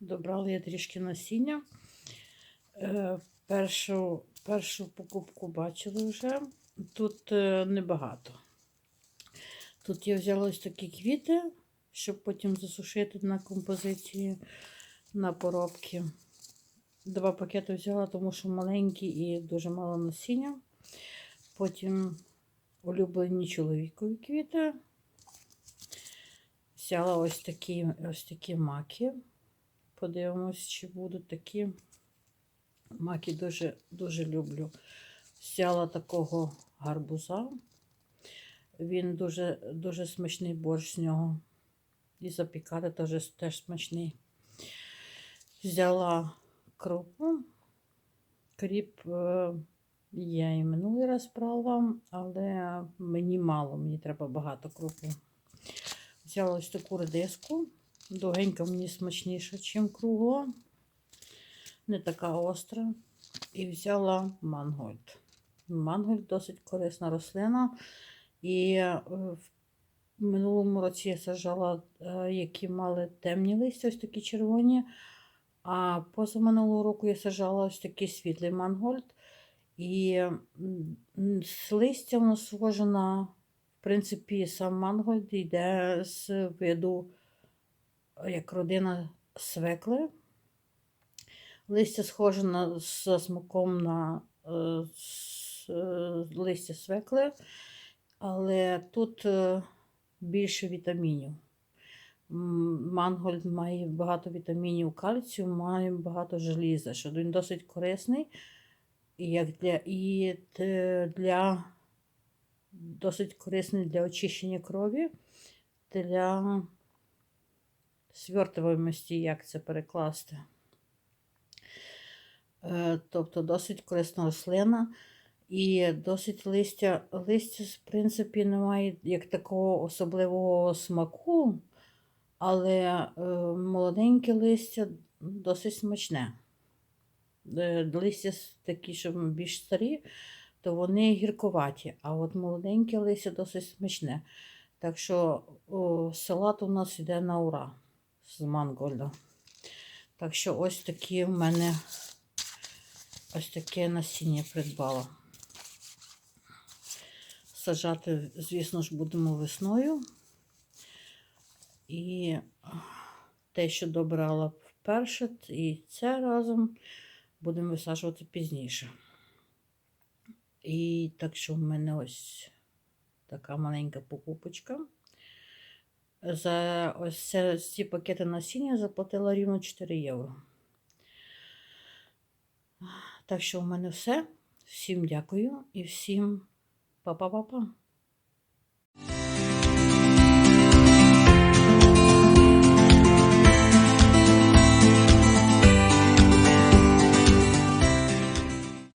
Зібрала я трішки насіння. Е, першу, першу покупку бачили вже. Тут е, небагато. Тут я взяла ось такі квіти, щоб потім засушити на композиції на поробки. Два пакети взяла, тому що маленькі і дуже мало насіння. Потім улюблені чоловікові квіти. Взяла ось такі, ось такі маки. Подивимось, чи будуть такі. Маки дуже, дуже люблю. Взяла такого гарбуза. Він дуже, дуже смачний борщ з нього. І запікати теж, теж смачний. Взяла крупу. Кріп е, я і минулий раз брала, але мені мало, мені треба багато крупи. Взяла ось таку редиску. Довгенька мені смачніша, ніж кругла. Не така остра. І взяла мангольд. Мангольд досить корисна рослина. І е, в минулому році я сажала, е, які мали темні листя, ось такі червоні. А позаминулого року я сажала ось такий світлий мангольд. І з листя воно схоже на, в принципі, сам мангольд йде з виду, е, як родина свекли. Листя схоже на, за смаком на е, е, листя свекли, але тут е, більше вітамінів. Мангольд має багато вітамінів кальцію, має багато желіза, що він досить корисний і як для, і для досить корисний для очищення крові, для свертуваності, як це перекласти. Е, Тобто досить корисна рослина. І досить листя, листя, в принципі, немає як такого особливого смаку, але е, молоденьке листя досить смачне. Е, Листя такі, що більш старі, то вони гірковаті, а от молоденьке листя досить смачне. Так що о, салат у нас йде на ура з мангольда. Так що ось такі в мене ось таке насіння придбала. Сажати, звісно ж, будемо весною. І те, що добрала вперше, і це разом будемо висаджувати пізніше. І так що в мене ось така маленька покупочка. За ось ці пакети насіння заплатила рівно 4 євро. Так що в мене все. Всім дякую і всім па-па-па-па.